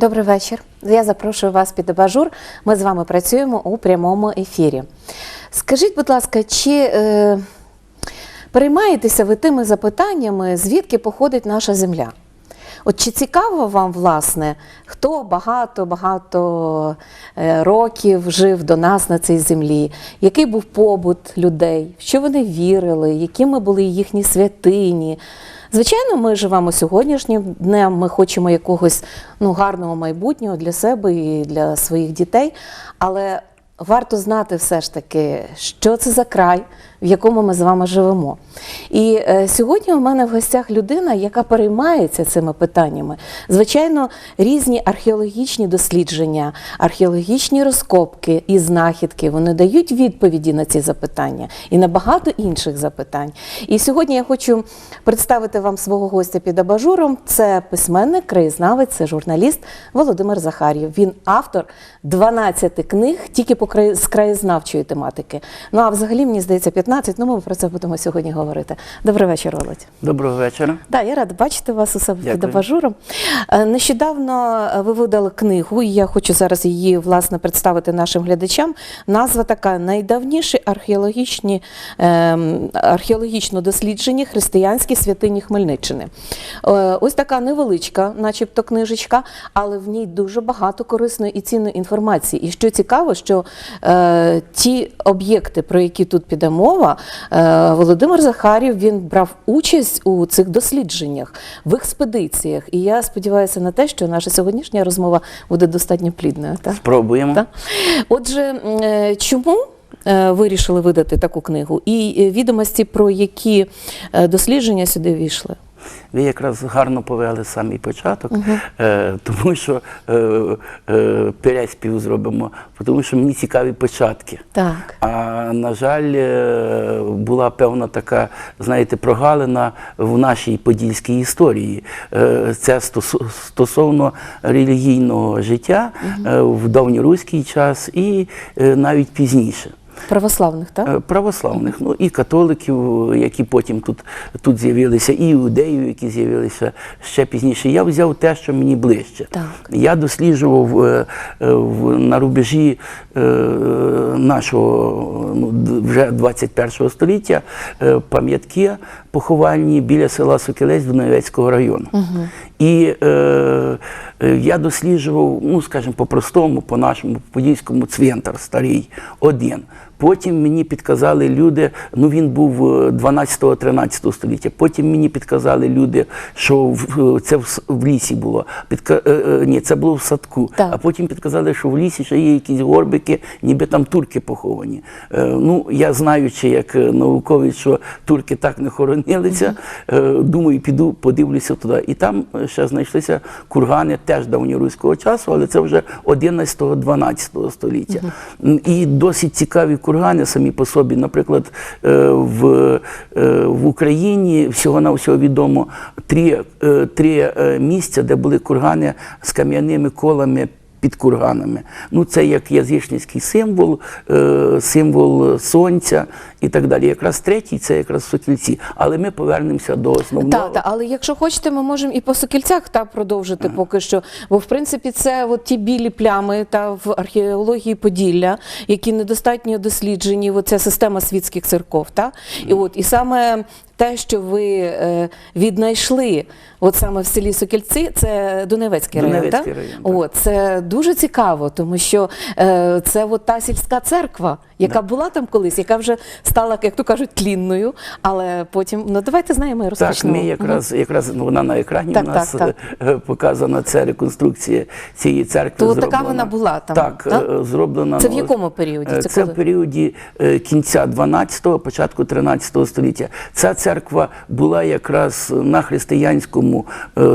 Добрий вечір. Я запрошую вас під абажур. Ми з вами працюємо у прямому ефірі. Скажіть, будь ласка, чи е, переймаєтеся ви тими запитаннями, звідки походить наша земля? От чи цікаво вам, власне, хто багато-багато е, років жив до нас на цій землі, який був побут людей, в що вони вірили, якими були їхні святині? Звичайно, ми живемо сьогоднішнім днем, ми хочемо якогось ну, гарного майбутнього для себе і для своїх дітей, але варто знати все ж таки, що це за край, в якому ми з вами живемо. І е, сьогодні у мене в гостях людина, яка переймається цими питаннями. Звичайно, різні археологічні дослідження, археологічні розкопки і знахідки вони дають відповіді на ці запитання і на багато інших запитань. І сьогодні я хочу представити вам свого гостя під абажуром. Це письменник, краєзнавець, це журналіст Володимир Захарєв. Він автор 12 книг тільки по з краєзнавчої тематики. Ну а взагалі мені здається 15, Ну ми про це будемо сьогодні говорити. Добрий вечір, Володь. Доброго вечора. Да, я рада бачити вас у себе під абажуром. Е, Нещодавно е, ви видали книгу, і я хочу зараз її власне представити нашим глядачам. Назва така найдавніші археологічні ем, археологічно досліджені християнські святині Хмельниччини. Е, Ось така невеличка, начебто, книжечка, але в ній дуже багато корисної і цінної інформації. І що цікаво, що е, ті об'єкти, про які тут піде мова, е, Володимир Захарів він брав участь у цих дослідженнях, в експедиціях. І я сподіваюся на те, що наша сьогоднішня розмова буде достатньо плідною. Так? Спробуємо. Так? Отже, е, чому вирішили видати таку книгу? І відомості про які дослідження сюди війшли? Ви якраз гарно повели самий початок, е, тому що е, е, переспів зробимо, тому що мені цікаві початки. Так. А на жаль, е, була певна така, знаєте, прогалина в нашій подільській історії. Е, Це стосовно релігійного життя е, в давньоруський час і е, навіть пізніше. Православних, так? Е, православних, ну і католиків, які потім тут, тут з'явилися, і іудеїв, які з'явилися ще пізніше. Я взяв те, що мені ближче. Так. Я досліджував е, е, в- на рубежі е, нашого ну, вже 21 століття е, пам'ятки поховальні біля села Сокілець Дунаєвецького району. І е, е, я досліджував, ну скажімо, по-простому, по нашому по подільському цвинтар старий один. Потім мені підказали люди, ну він був 12-13 століття. Потім мені підказали люди, що це в, лісі було. Підка, е, е, ні, це було в садку. Так. А потім підказали, що в лісі ще є якісь горбики, ніби там турки поховані. Е, ну, я знаючи, як е, науковець, що турки так не хоронилися, е, думаю, піду подивлюся туди. І там е, ще знайшлися кургани теж давньоруського часу, але це вже 11-12 століття. М, І досить цікаві кургани самі по собі. Наприклад, е, в, е, в Україні всього на всього відомо три, е, три місця, де були кургани з кам'яними колами. Під курганами. Ну, це як язичницький символ, е, символ сонця і так далі. Якраз третій це якраз сокільці. Але ми повернемося до основного. Так, так, але якщо хочете, ми можемо і по сокільцях та продовжити поки що. Бо в принципі це от ті білі плями та в археології Поділля, які недостатньо досліджені. Оця система світських церков. Та? І от і саме те, що ви е, віднайшли, от саме в селі Сокільці, це Донецький район. Донецький так? район, так. О, це дуже цікаво, тому що е, це от та сільська церква, яка була там колись, яка вже стала, як то кажуть, тлінною. Але потім, ну давайте знаємо і Так, ми якраз, якраз ну, вона на екрані Так, у нас так, е, показана це реконструкція цієї церкви. То така вона була там, Так, так? е, зроблена. Це в якому періоді? е, Це Це коли? в періоді кінця 12-го, початку 13-го століття. Ця церква була якраз на християнському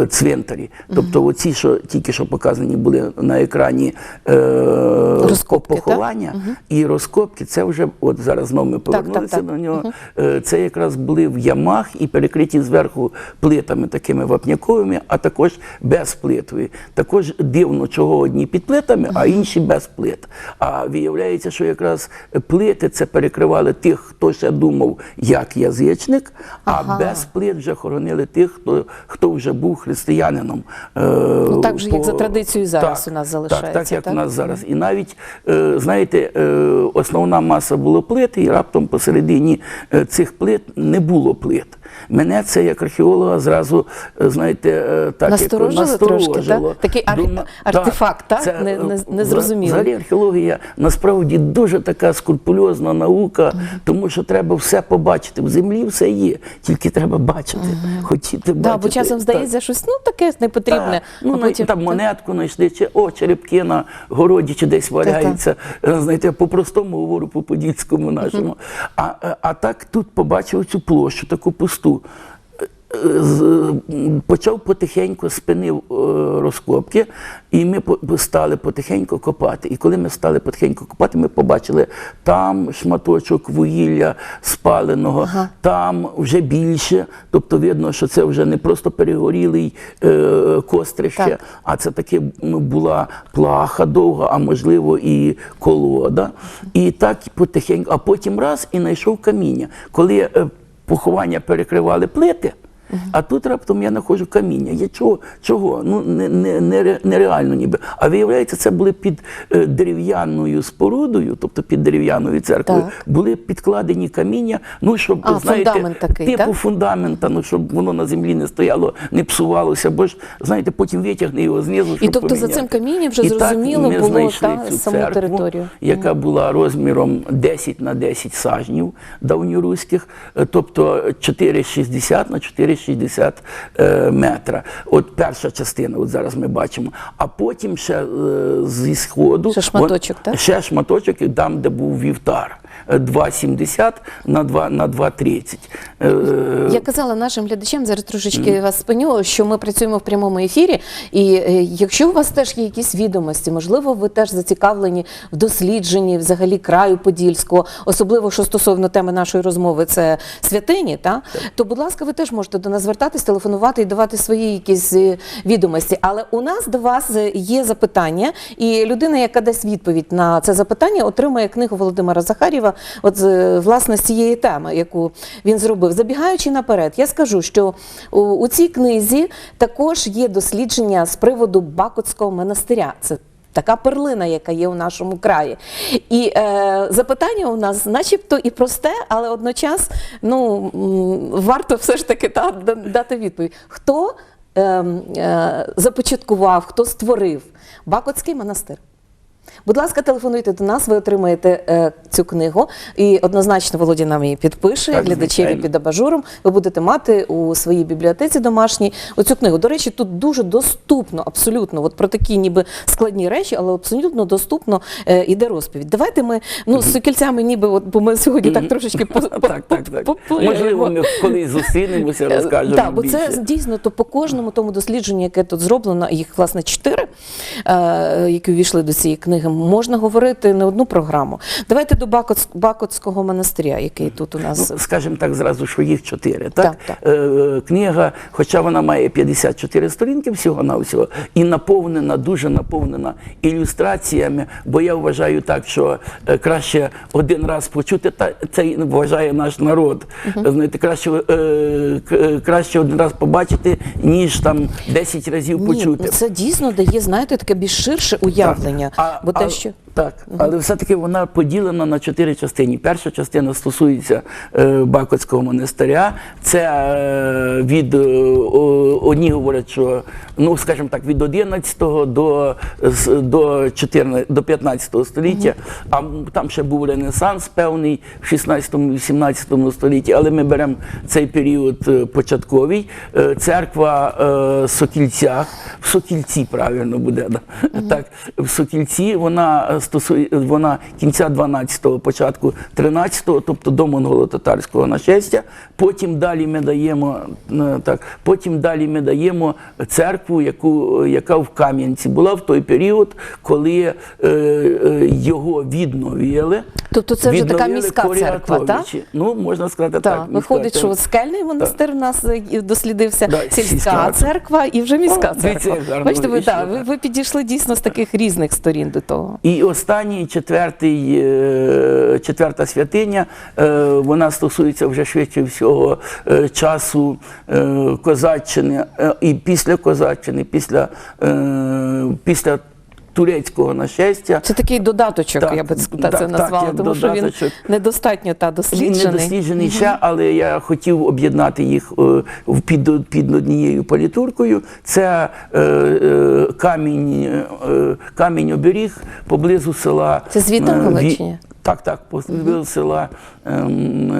цвинтарі. Тобто, оці, що тільки що показані були на екрані е, Розкопки, так? поховання і розкопки. Розкопки, це вже от зараз знову ми повернулися так. до нього. Е, Це якраз були в ямах і перекриті зверху плитами такими вапняковими, а також без плитові. Також дивно, чого одні під плитами, а інші без плит. А виявляється, що якраз плити це перекривали тих, хто ще думав, як язичник, а Ага. без плит вже хоронили тих, хто, хто вже був християнином. Е, Ну, так же, як за традицією зараз у нас залишається, так, як так? у нас зараз. І навіть, е, знаєте, е, основна маса було плит, і раптом посередині е, цих плит не було плит. Мене це як археолога зразу, е, знаєте, е, так Насторожило як трошки, так? Такий архе- Дума- артефакт, так? це, Не- не- е, незрозумілий. Взагалі археологія насправді дуже така скрупульозна наука, тому що треба все побачити. В землі все є, тільки треба бачити, хотіти бачити. Да, бо часом Так. здається, щось ну таке непотрібне. Так. Ну, а потім, там монетку знайшли, чи о, черепки на городі, чи десь валяються. Е, Знаєте, по-простому говорю, по-подільському нашому. А, а так тут побачив цю площу, таку пусту. Почав потихеньку спинив е, розкопки, і ми стали потихеньку копати. І коли ми стали потихеньку копати, ми побачили там шматочок вугілля спаленого, там вже більше. Тобто видно, що це вже не просто перегорілий е, кострище, Так. а це таки була плаха довга, а можливо і колода. І так потихеньку, а потім раз і знайшов каміння. Коли е, поховання перекривали плити. А тут раптом я знаходжу каміння. Я чого? чого? Ну не, не, не, нереально ніби. А виявляється, це були під е, дерев'яною спорудою, тобто під дерев'яною церквою, Так. були підкладені каміння. Ну щоб А, знаєте, фундамент такий, типу так? фундамента, ну щоб воно на землі не стояло, не псувалося, бо ж знаєте, потім витягне його знизу. щоб тобто за цим камінням вже І зрозуміло було, та, цю саму церкву, територію. яка була розміром 10 на 10 сажнів давньоруських, е, тобто 4,60 на 4,60 е, метра. От перша частина, от зараз ми бачимо. А потім ще е, зі сходу Ще шматочок, вон- так? ще шматочок, і там, де був вівтар. Е, 2,70 на 2,30. на 2,30. Е, Я казала нашим глядачам, зараз трошечки вас спиню, що ми працюємо в прямому ефірі. І е, якщо у вас теж є якісь відомості, можливо, ви теж зацікавлені в дослідженні взагалі краю Подільського, особливо що стосовно теми нашої розмови, це святині, та то, будь ласка, ви теж можете до нас звертатись, телефонувати і давати свої якісь е, відомості. Але у нас до вас є запитання, і людина, яка дасть відповідь на це запитання, отримає книгу Володимира Захарєва, от власне з цієї теми, яку він зробив. Забігаючи наперед, я скажу, що у, цій книзі також є дослідження з приводу Бакутського монастиря. Це Така перлина, яка є у нашому краї. І е, запитання у нас, начебто, і просте, але одночас ну, варто все ж таки та, дати відповідь. Хто е, е, започаткував, хто створив Бакутський монастир? Будь ласка, телефонуйте до нас, ви отримаєте е, цю книгу. І однозначно Володя нам її підпише, Так, глядачеві звичайно. під абажуром. Ви будете мати у своїй бібліотеці домашній оцю книгу. До речі, тут дуже доступно, абсолютно, от про такі ніби складні речі, але абсолютно доступно е, іде розповідь. Давайте ми ну, з сокільцями, ніби, от, бо ми сьогодні так трошечки по, по, так, так, так. Можливо, ми колись зустрінемося, розкажемо. Так, бо більше. це дійсно то по кожному тому дослідженню, яке тут зроблено, їх власне чотири, е, які увійшли до цієї книги, можна говорити не одну програму. Давайте до Бакоц, Бакотського монастиря, який тут у нас. Ну, скажімо так, зразу, що їх чотири. Так? Так, так. Е, книга, хоча вона має 54 сторінки всього-навсього, і наповнена, дуже наповнена ілюстраціями, бо я вважаю так, що е, краще один раз почути, та це вважає наш народ. Знаєте, краще, е, е, краще один раз побачити, ніж там 10 разів Ні, почути. ну це дійсно дає, знаєте, таке більш ширше уявлення. А- бо те, а- що Так, але все-таки вона поділена на чотири частини. Перша частина стосується е, Бакотського монастиря. Це е, від е, одні говорять, що ну, скажімо так, від 11 до, до 14, до 15 століття. А там ще був Ренесанс певний в 16-18 столітті, але ми беремо цей період початковий. Церква е, Сокільцях, в Сокільці правильно буде. Так, в Сокільці вона стосує вона кінця 12-го, початку 13-го, тобто до монголо-татарського нашестя. Потім далі ми даємо е, так, потім далі ми даємо церкву, яку, яка в Кам'янці була в той період, коли е, е, його відновили. Тобто це вже така міська церква, так? Ну, можна сказати так. Так, виходить, що скельний монастир у нас е, дослідився, Да, сільська сільська. церква і вже міська О, церква. Бачите, ви, так, ви, ви підійшли дійсно з таких різних сторін до того. І останній четвертий, е, четверта святиня, е, вона стосується вже швидше всього е, часу козаччини і після козаччини, після, після турецького нашестя. Це такий додаточок, Так, я би це так, так, назвала, як тому що він недостатньо та Він досліджений. досліджений ще, але я хотів об'єднати їх е, під, під однією політуркою. Це е, е, камінь, е, камінь оберіг поблизу села. Це звідти е, в Галичині? Так, так, поблизу села ем,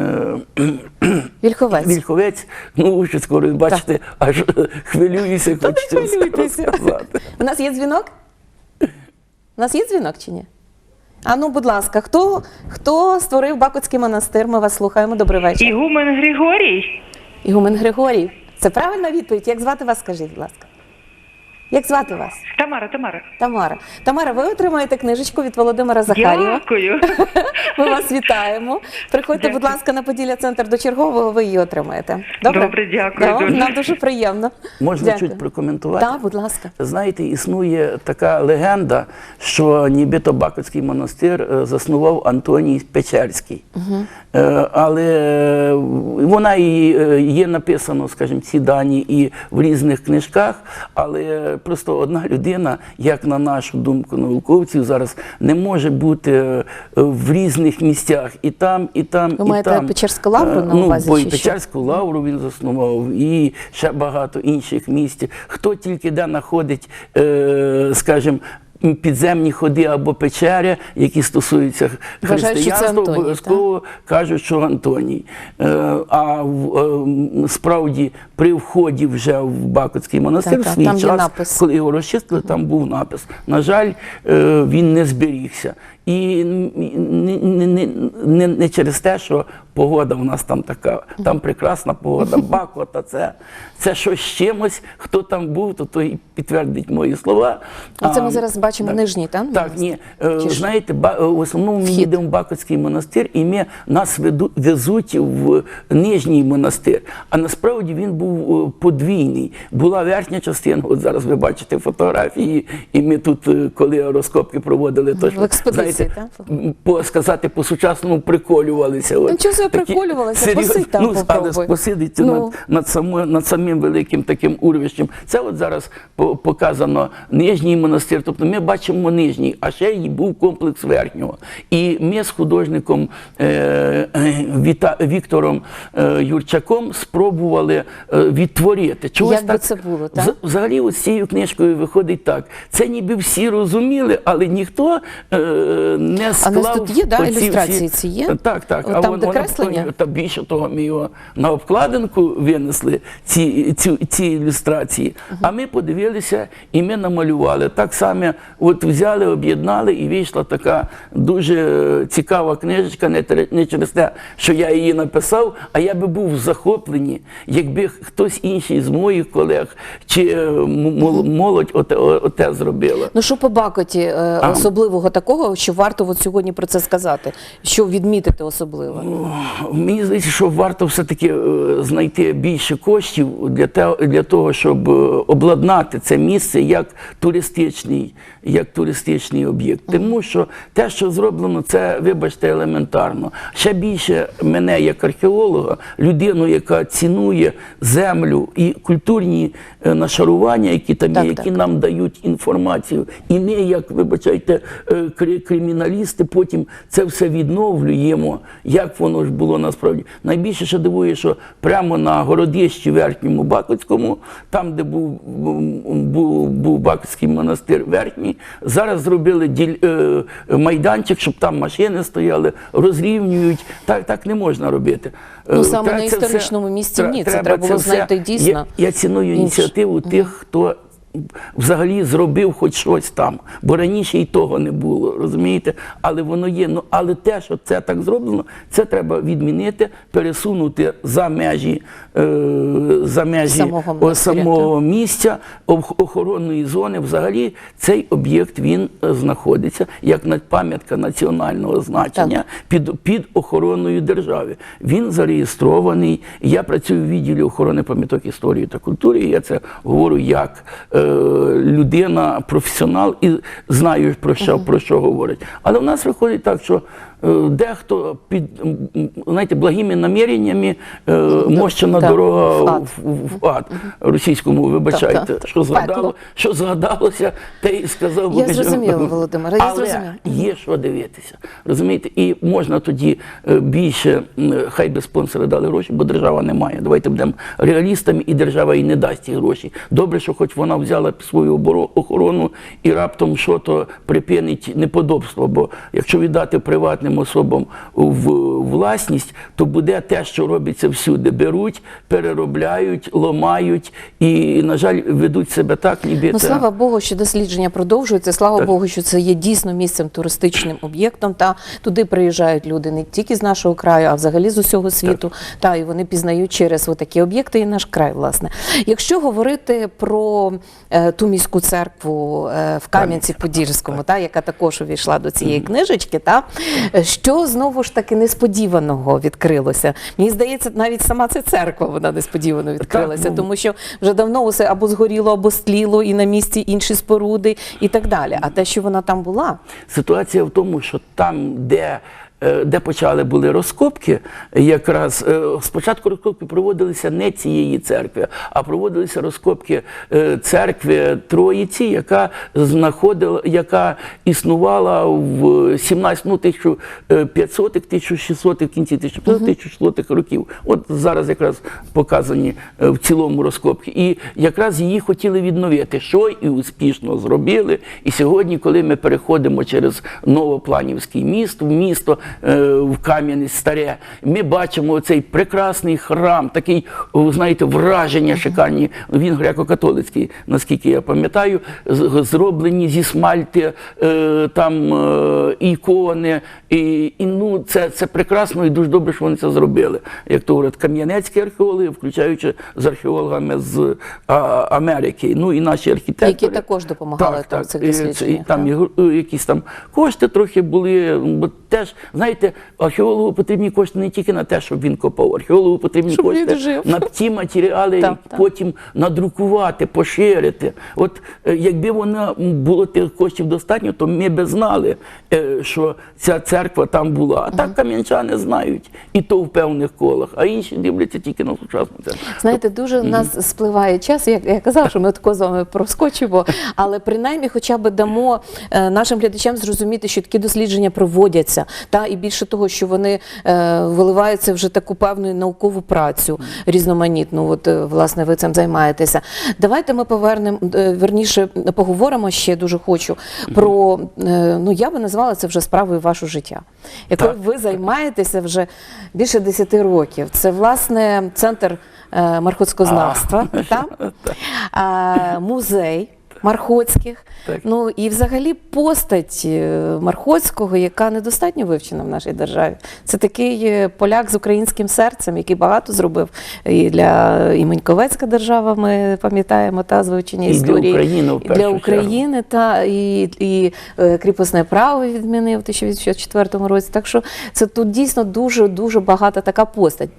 е, Вільховець. Вільховець. Ну, ви ще скоро бачите, аж е, хвилююся, хочеться сказати. У нас є дзвінок? У нас є дзвінок чи ні? А ну, будь ласка, хто, хто створив Бакутський монастир? Ми вас слухаємо. Добрий вечір. Ігумен Григорій. Ігумен Григорій. Це правильна відповідь? Як звати вас, скажіть, будь ласка? Як звати вас? Тамара, Тамара. Тамара. Тамара, ви отримаєте книжечку від Володимира Захарєва. Дякую. Ми вас вітаємо. Приходьте, будь ласка, на Поділля центр до чергового, ви її отримаєте. Добре? Добре, дякую Да, дуже. Нам дуже приємно. Можна Дякую. чуть прокоментувати? Так, будь ласка. Знаєте, існує така легенда, що нібито Бакутський монастир е, заснував Антоній Печерський. Е, Але вона і е, є написано, скажімо, ці дані і в різних книжках, але просто одна людина, як на нашу думку науковців, зараз не може бути е, в різних місцях і там, і там, Ви і маєте там. Печерську лавру Е, на ну, увазі бо і? Печерську лавру він заснував, і ще багато інших місць. Хто тільки де знаходить, е, скажімо, підземні ходи або печери, які стосуються християнства, обов'язково кажуть, що Антоній. Е, а е, справді при вході вже в Бакутський монастир Так, в свій час, коли його розчистили, там був напис. На жаль, е, він не зберігся. І не, не, не, не, не через те, що погода в нас там така, там прекрасна погода, Бакота, це, це щось з чимось. Хто там був, то той підтвердить мої слова. А це ми зараз бачимо нижній, так, Так, ні. Е, Чи? Знаєте, е, в основному ми їдемо в Бакутський монастир, і ми, нас веду, везуть в нижній монастир. А насправді він був е, подвійний. Була верхня частина, от зараз ви бачите фотографії, і ми тут, коли розкопки проводили, то В експедиції, знаєте, по сказати по-сучасному приколювалися. Ну, чого ви приколювалися? серйозні- Посидь там, ну, але попробуй. посидите Ну. над, над, само, над самим великим таким урвищем. Це от зараз показано нижній монастир. Тобто ми бачимо нижній, а ще й був комплекс верхнього. І ми з художником е, Віта, Віктором е, Юрчаком спробували е, відтворити. Чогось Як би це було, так? Взагалі, ось з цією книжкою виходить так. Це ніби всі розуміли, але ніхто е, не склав. тут є, да, ілюстрації ці є? Так, так. Там, де креслення? та більше того, ми його на обкладинку винесли, ці, ці, ці ілюстрації. А ми подивилися і ми намалювали. Так само от взяли, об'єднали, і вийшла така дуже цікава книжечка, не, не через те, що я її написав, а я би був в захопленні, якби хтось інший з моїх колег чи е, молодь оте, оте зробила. Ну що по Бакоті е, особливого такого, що варто от сьогодні про це сказати? Що відмітити особливо? Мені здається, що варто все-таки е, знайти більше коштів для, того, щоб е, обладнати це місце як туристичний, як туристичний об'єкт. Тому що те, що зроблено, це, вибачте, елементарно. Ще більше мене, як археолога, людину, яка цінує землю і культурні е, нашарування, які там є, Так, які так. нам дають інформацію. І ми, як вибачайте, е, кри- криміналісти, потім це все відновлюємо, як воно ж було насправді. Найбільше що дивує, що прямо на городищі верхньому Бакутському, там, де був, був, був Бакутський монастир верхній, зараз зробили діль, е, майданчик, щоб там машини стояли, розрівнюють. Так, так не можна робити. Ну, Е, саме треба на історичному місці ні, це треба було знайти дійсно Я, я ціную ініціативу тих, хто взагалі зробив хоч щось там, бо раніше і того не було, розумієте? Але воно є. Ну але те, що це так зроблено, це треба відмінити, пересунути за межі, е, за межі Самого о, самого місця охоронної зони. Взагалі цей об'єкт він е, знаходиться як пам'ятка національного значення під, під охороною держави. Він зареєстрований. Я працюю в відділі охорони пам'яток історії та культури. і Я це говорю як е, людина, професіонал і знаю про що, про що говорить. Але в нас виходить так, що дехто під знаєте, благими наміреннями е, мощена так, дорога в ад. в, ад російському, вибачайте, Так, так. що згадало, що згадалося, те і сказав. Я зрозуміла, Володимире, я Але зрозуміла. є що дивитися. Розумієте, і можна тоді е, більше, хай би спонсори дали гроші, бо держава не має. Давайте будемо реалістами, і держава і не дасть ті гроші. Добре, що хоч вона взяла свою охорону і раптом що то припинить неподобство. Бо якщо віддати приватним особам в власність, то буде те, що робиться всюди. Беруть, переробляють, ломають і, на жаль, ведуть себе так, ніби Ну, слава Богу, що дослідження продовжуються. Слава Богу, що це є дійсно місцем туристичним об'єктом. Та туди приїжджають люди не тільки з нашого краю, а взагалі з усього світу. Та і вони пізнають через такі об'єкти і наш край. Власне, якщо говорити про е, ту міську церкву е, в Кам'янці-Подільському, та яка також увійшла до цієї книжечки, та що знову ж таки несподіваного відкрилося. Мені здається, навіть сама ця церква вона несподівано відкрилася, ну, тому що вже давно усе або згоріло, або стліло, і на місці інші споруди, і так далі. А те, що вона там була, Ситуація в тому, що там, де, де почали були розкопки, якраз е, спочатку розкопки проводилися не цієї церкви, а проводилися розкопки е, церкви Троїці, яка знаходила, яка існувала в 17, ну, 1500 1600 в кінці 1600 років. От зараз якраз показані е, в цілому розкопки. І якраз її хотіли відновити, що і успішно зробили. І сьогодні, коли ми переходимо через Новопланівський міст, в місто е, в Кам'янець старе, ми бачимо цей прекрасний храм, такий, знаєте, враження шикарні. Він греко-католицький, наскільки я пам'ятаю, зроблені зі смальти, е, там е, ікони. І, і ну, це, це прекрасно і дуже добре, що вони це зробили. Як то говорять, кам'янецькі археологи, включаючи з археологами з а, Америки, ну і наші архітектори. Які також допомагали там в цих дослідженнях, І, там так. і, е, якісь там кошти трохи були. Бо теж, знаєте, археологу потрібні кошти не тільки на те, щоб він копав. Археологу потрібні Щоб кошти на ті матеріали, які потім надрукувати, поширити. От е, якби воно було тих коштів достатньо, то ми би знали, е, що ця церква там була. А так кам'янчани знають, і то в певних колах, а інші дивляться тільки на сучасну церкву. знаєте, дуже в нас спливає час. Як я казала, що ми тако з вами проскочимо, але принаймні, хоча б дамо е, нашим глядачам зрозуміти, що такі дослідження проводяться, та і більше того, що вони е, виливаються вже таку певну наукову працю різноманітну. От е, власне ви цим займаєтеся. Давайте ми повернемо е, верніше поговоримо ще дуже хочу про ну я би назвала це вже справою вашого життя, якою ви займаєтеся вже більше 10 років. Це власне центр мархотськознавства? Музей. Мархоцьких, Так. ну і взагалі постать е, Мархоцького, яка недостатньо вивчена в нашій державі. Це такий е, поляк з українським серцем, який багато зробив і для і Меньковецька держава. Ми пам'ятаємо та з вивчення І для історії України, в і для України, та і, і е, кріпосне право відмінив у 1904 році. Так що це тут дійсно дуже дуже багата така постать.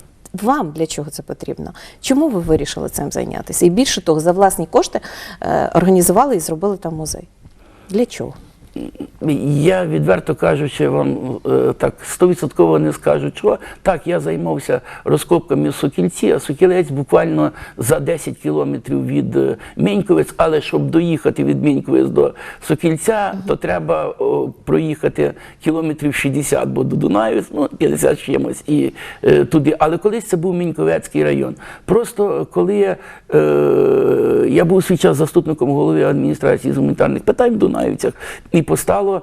Вам для чого це потрібно? Чому ви вирішили цим зайнятися? І більше того, за власні кошти е, організували і зробили там музей. Для чого? Я відверто кажучи, вам е, так стовідсотково не скажу, чого. Так, я займався розкопками в Сокільці, а Сокілець буквально за 10 кілометрів від е, Міньковець, але щоб доїхати від Міньковець до Сокільця, то треба проїхати кілометрів 60, бо до Дунаєвець, ну 50 з чимось і е, туди. Але колись це був Міньковецький район. Просто коли е, я був свій час заступником голови адміністрації з гуманітарних питань в Дунаївцях, і постало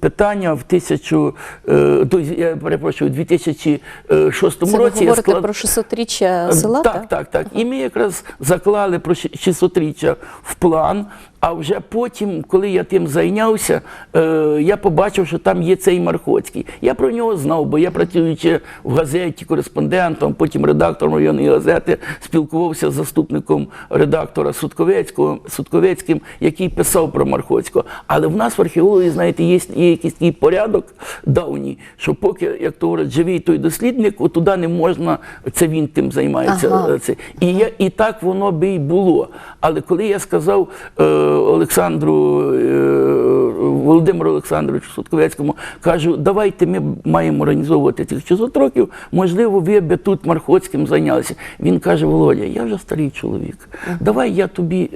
питання в тисячу, е, я перепрошую, у 2006 Це ви році я говорите склад... про 600-річчя села, Так, так, так. І ми якраз заклали про 600-річчя в план. А вже потім, коли я тим зайнявся, е, я побачив, що там є цей Мархоцький. Я про нього знав, бо я працюючи в газеті кореспондентом, потім редактором районної газети, спілкувався з заступником редактора Судковецького, Судковецьким, який писав про Мархоцького. Але в нас в археології, знаєте, є, є якийсь такий порядок давній, що поки, як то говорять, живий той дослідник, от туди не можна, це він тим займається. Ага. е, це. І, я, і так воно би й було. Але коли я сказав е, Олександру, е, Володимиру Олександровичу Сутковецькому, кажу, давайте ми маємо організовувати цих чизотроків. можливо, ви б тут Мархоцьким зайнялися. Він каже, Володя, я вже старий чоловік, давай я тобі.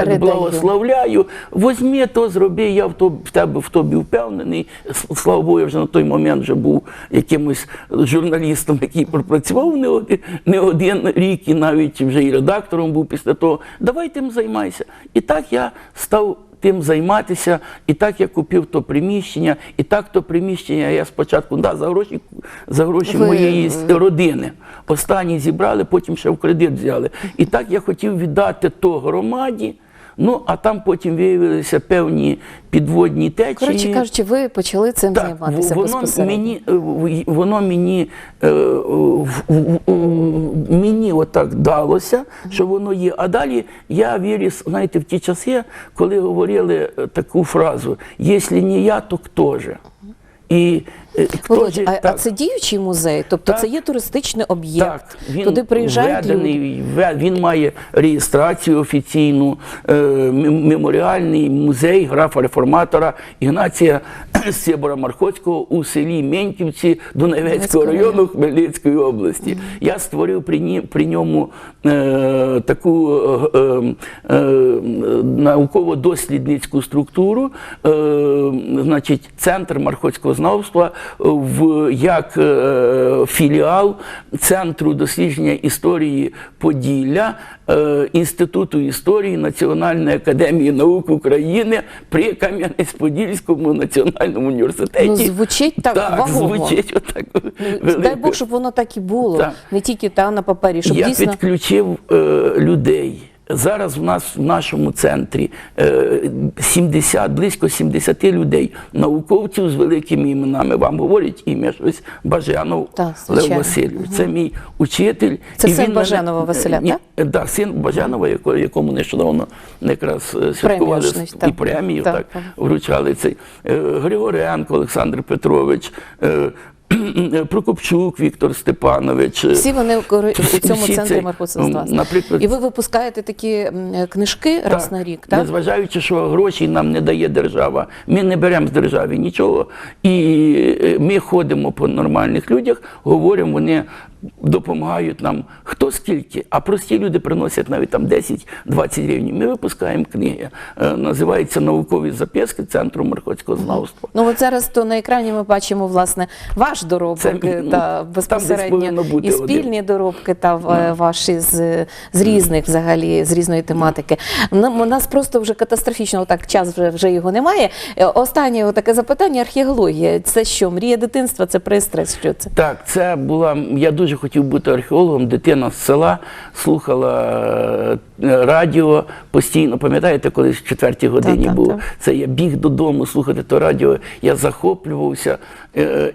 Передаю. благословляю, возьми то, зроби, я в, то, в тебе в тобі впевнений. Слава Богу, я вже на той момент вже був якимось журналістом, який пропрацював не один, не один рік, і навіть вже і редактором був після того. Давай тим займайся. І так я став тим займатися, і так я купив то приміщення, і так то приміщення я спочатку да, за гроші, за гроші Ви- моєї родини. Останні зібрали, потім ще в кредит взяли. І так я хотів віддати то громаді. Ну, а там потім виявилися певні підводні течії. Коротше кажучи, ви почали цим Так, займатися воно безпосередньо. мені, е, воно мені, е, в- в- в- мені отак далося, що воно є. А далі я виріс, знаєте, в ті часи, коли говорили е, таку фразу: якщо не я, то хто же? І Володь, а, а це діючий музей, тобто Так. це є туристичний об'єкт. Так, він Туди приїжджають введений, вве- він має реєстрацію офіційну, е, меморіальний музей графа реформатора Ігнація Сибора Мархоцького у селі Меньківці Донецького району Хмельницької області. Я створив при, ні- при ньому е, таку е, е, е, науково-дослідницьку структуру, е, значить, центр мархоцького знавства в як е, філіал Центру дослідження історії Поділля е, Інституту історії Національної академії наук України при Кам'янець-Подільському національному університеті. Ну, звучить так так вагомо. звучить отак. Дай. Бог, щоб воно так і було. Так. Не тільки там на папері, щоб Я дійсно. підключив е, людей. Зараз в нас в нашому центрі е, 70, близько 70 людей, науковців з великими іменами. Вам говорять ім'я щось Бажанов Лев. Васильович. Це мій учитель. Це І син він Бажанова Василя, так? Да, син Бажанова, якому нещодавно якраз е, святкували Премію ж, і премію, Так, так, так. вручали цей. Е, Григоренко Олександр Петрович, е, Прокопчук Віктор Степанович. е, Всі вони у цьому центрі це, наприклад, І ви випускаєте такі м, книжки раз на рік, так? Незважаючи, що гроші нам не дає держава, ми не беремо з держави нічого. І е, ми ходимо по нормальних людях, говоримо, вони допомагають нам хто скільки, а прості люди приносять навіть там 10-20 гривень. Ми випускаємо книги. Е, Називається наукові записки Центру мархотського знавства. Ну от зараз то на екрані ми бачимо власне ваш доробок Це, е, ну, та безпосередньо повинно бути і один. спільні доробки та е, ваші з, з різних взагалі з різної тематики. Нам у нас просто вже катастрофічно так час вже вже його немає. Е, Останнє таке запитання: археологія. Це що? Мрія дитинства? Це пристрасть? Що це? Так, це була. Я дуже хотів бути археологом. Дитина з села слухала радіо постійно. Пам'ятаєте, коли в четвертій годині так, був так. це я біг додому слухати то радіо. Я захоплювався е,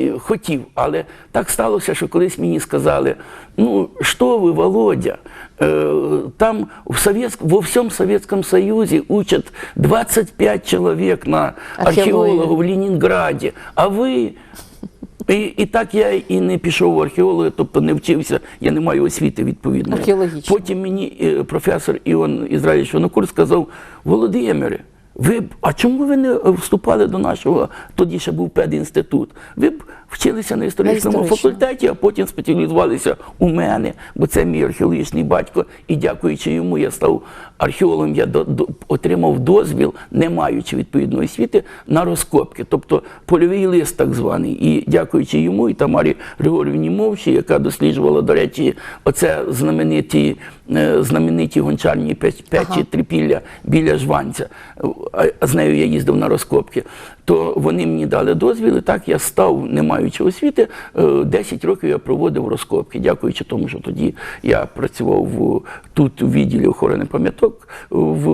і хотів. Але так сталося, що колись мені сказали: ну що ви, Володя? Е, Там в Совєтск... во всьому Совєтському Союзі учат 25 чоловік на археолога в Ленінграді, а ви. І, і так я і не пішов в археологи, тобто не вчився, я не маю освіти відповідної. Потім мені е, професор Іон Ізраїльович Винокур сказав: Володимире, ви б, а чому ви не вступали до нашого, тоді ще був педінститут? Ви б вчилися на історичному факультеті, а потім спеціалізувалися у мене, бо це мій археологічний батько. І дякуючи йому, я став археологом. Я до, до- отримав дозвіл, не маючи відповідної освіти, на розкопки, тобто польовий лист, так званий. І дякуючи йому і Тамарі Григорівні Мовчі, яка досліджувала, до речі, оце знамениті, е, знамениті гончарні печ- печі Ага. трипілля біля жванця. З нею я їздив на розкопки. То вони мені дали дозвіл, і так я став, не маючи освіти, е, 10 років я проводив розкопки, дякуючи тому, що тоді я працював тут у відділі охорони пам'яток в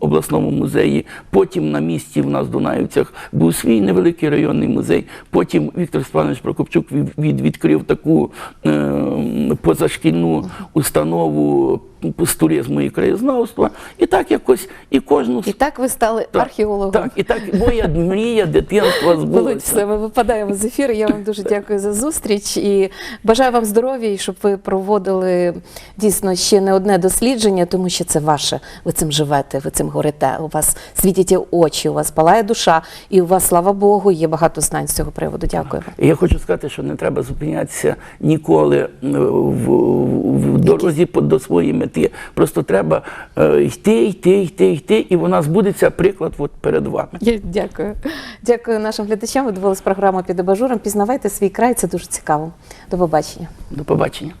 обласному, музеї. Потім на місці в нас в Дунаївцях був свій невеликий районний музей. Потім Віктор Степанович Прокопчук від, від- відкрив таку е, позашкільну установу з туризму і краєзнавства. І так якось і кожну І так ви стали так, археологом. Так, і так моя мрія дитинства збулася. ми випадаємо з ефіру. Я вам дуже дякую за зустріч і бажаю вам здоров'я, і щоб ви проводили дійсно ще не одне дослідження, тому що це ваше. Ви цим живете, ви цим горите. У вас світять очі, у вас палає душа, і у вас, слава Богу, є багато знань з цього приводу. Дякую Я хочу сказати, що не треба зупинятися ніколи е, в, в дорозі до своєї мети. Просто треба е, йти, йти, йти, йти, і вона збудеться приклад от перед вами. Я дякую. Дякую нашим глядачам. Ви дивились програму під абажуром. Пізнавайте свій край, це дуже цікаво. До побачення. До побачення.